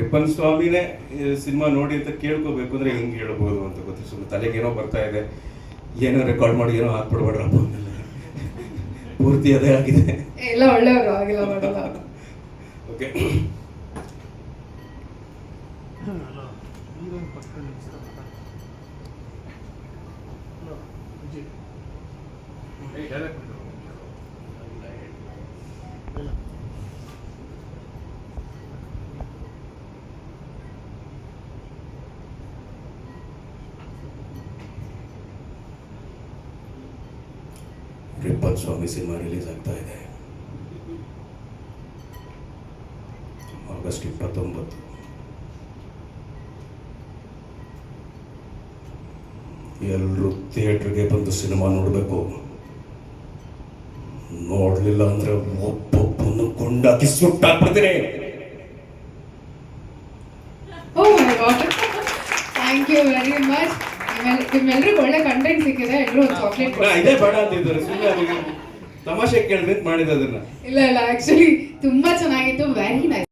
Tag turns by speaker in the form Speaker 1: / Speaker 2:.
Speaker 1: Ripon ಸ್ವಾಮಿನೇ cinema ನೋಡಿ ಅಂತ ಕೇಳ್ಕೋಬೇಕು ಅಂದ್ರೆ ಹೆಂಗೆ ಹೇಳ್ಬೋದು ಅಂತ ಗೊತ್ತಿಲ್ಲ. ಸುಮ್ಮನೆ ತಲೆಗೆ ಏನೋ ಬರ್ತಾ ಇದೆ. ಏನೋ ರೆಕಾರ್ಡ್ ಮಾಡಿ ಏನೋ ಹಾಕ್ಬಿಡ್ಬೇಡ್ರಪ್ಪ. ಪೂರ್ತಿ ಅದೇ ಆಗಿದೆ.
Speaker 2: ಎಲ್ಲ ಒಳ್ಳೆಯವರು ಆಗಿಲ್ಲ ಮಾಡಲ್ಲ.
Speaker 1: Okay Rippan Swamy cinema release ಆಗ್ತಾ ಇದೆ. ಆಗಸ್ಟ್ ಇಪ್ಪತ್ತೊಂಬತ್ತು. ಎಲ್ಲರೂ ಥಿಯೇಟ್ರಿಗೆ ಬಂದು ಸಿನಿಮಾ ನೋಡಬೇಕು. ನೋಡಲಿಲ್ಲ ಅಂದ್ರೆ ಒಬ್ಬೊಬ್ಬನು ಕೊಂಡಾಕಿ ಸುಟ್ಟಾಕ್ಬಿಡ್ತೀನಿ.
Speaker 2: ಥ್ಯಾಂಕ್ ಯು ವೆರಿ ಮಚ್ ನಿಮ್ಮೆಲ್ರಿಗೂ ಒಳ್ಳೆ ಕಂಟೆಂಟ್ ಸಿಕ್ಕಿದೆ ಎಲ್ಲರೂ ಒಂದು ಚಾಕ್ಲೇಟ್
Speaker 1: ನಾ ಇದೇ ಬೇಡ ಅಂತಿದ್ದಾರೆ ಸುಮ್ಮನೆ ಅದಕ್ಕೆ ತಮಾಷೆ ಕೇಳಿದ್ರೆ ಮಾಡಿದ ಅದನ್ನ
Speaker 2: ಇಲ್ಲ ಇಲ್ಲ ಆಕ್ಚುಲಿ ತುಂಬಾ ಚೆನ್ನಾಗಿತ್ತು ವೆರಿ ನೈಸ್